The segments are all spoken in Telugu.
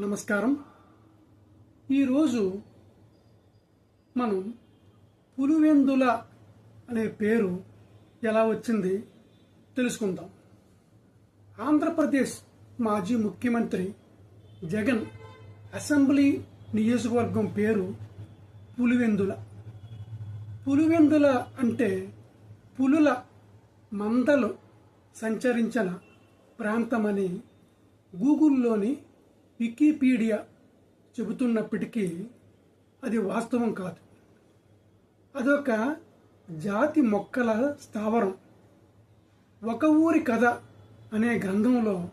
నమస్కారం. ఈరోజు మనం పులివెందుల అనే పేరు ఎలా వచ్చింది తెలుసుకుందాం. ఆంధ్రప్రదేశ్ మాజీ ముఖ్యమంత్రి జగన్ అసెంబ్లీ నియోజకవర్గం పేరు పులివెందుల. పులివెందుల అంటే పులుల మందలు సంచరించిన ప్రాంతమని గూగుల్లోని వికీపీడియా చెబుతున్నప్పటికీ అది వాస్తవం కాదు. అదొక జాతి మొక్కల స్థావరం. ఒక ఊరి కథ అనే గ్రంథంలో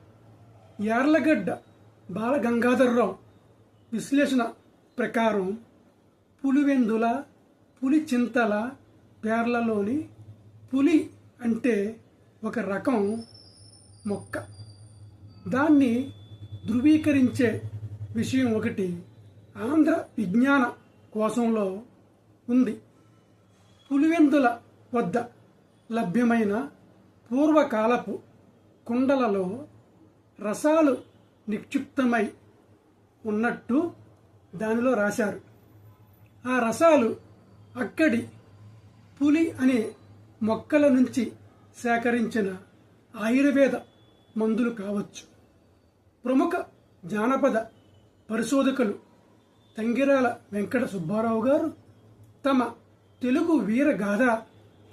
యార్లగడ్డ బాలగంగాధర్రావు విశ్లేషణ ప్రకారం పులివెందుల పులి చింతల పేర్లలోని పులి అంటే ఒక రకం మొక్క. దాన్ని ధృవీకరించే విషయం ఒకటి ఆంధ్ర విజ్ఞాన కోశంలో ఉంది. పులివెందుల వద్ద లభ్యమైన పూర్వకాలపు కుండలలో రసాలు నిక్షిప్తమై ఉన్నట్టు దానిలో రాశారు. ఆ రసాలు అక్కడి పులి అనే మొక్కల నుంచి సేకరించిన ఆయుర్వేద మందులు కావచ్చు. ప్రముఖ జానపద పరిశోధకులు తంగిరాల వెంకట సుబ్బారావు గారు తమ తెలుగు వీరగాథ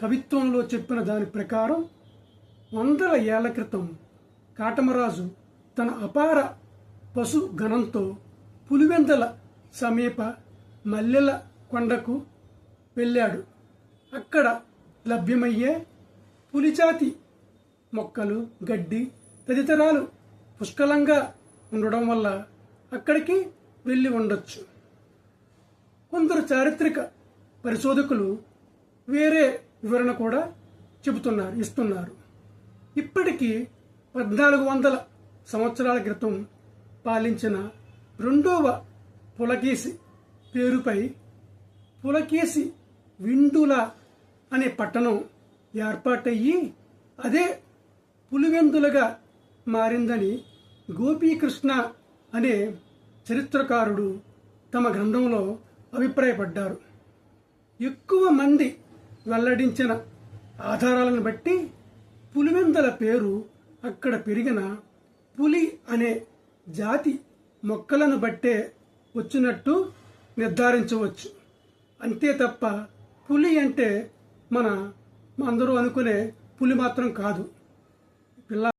కవిత్వంలో చెప్పిన దాని ప్రకారం వందల ఏళ్ళ క్రితం కాటమరాజు తన అపార పశు గణంతో పులివెందల సమీప మల్లెల కొండకు వెళ్ళాడు. అక్కడ లభ్యమయ్యే పులిజాతి మొక్కలు గడ్డి తదితరాలు పుష్కలంగా ఉండడం వల్ల అక్కడికి వెళ్ళి ఉండొచ్చు. కొందరు చారిత్రక పరిశోధకులు వేరే వివరణ కూడా చెబుతున్నారు ఇస్తున్నారు. ఇప్పటికీ పద్నాలుగు వందల సంవత్సరాల క్రితం పాలించిన రెండవ పులకేసి పేరుపై పులకేసి విండుల అనే పట్టణం ఏర్పాటయ్యి అదే పులివెందులుగా మారిందని గోపీకృష్ణ అనే చరిత్రకారుడు తమ గ్రంథంలో అభిప్రాయపడ్డారు. ఎక్కువ మంది వెల్లడించిన ఆధారాలను బట్టి పులివెందల పేరు అక్కడ పెరిగిన పులి అనే జాతి మొక్కలను బట్టే వచ్చినట్టు నిర్ధారించవచ్చు. అంతే తప్ప పులి అంటే మన అందరూ అనుకునే పులి మాత్రం కాదు. పిల్ల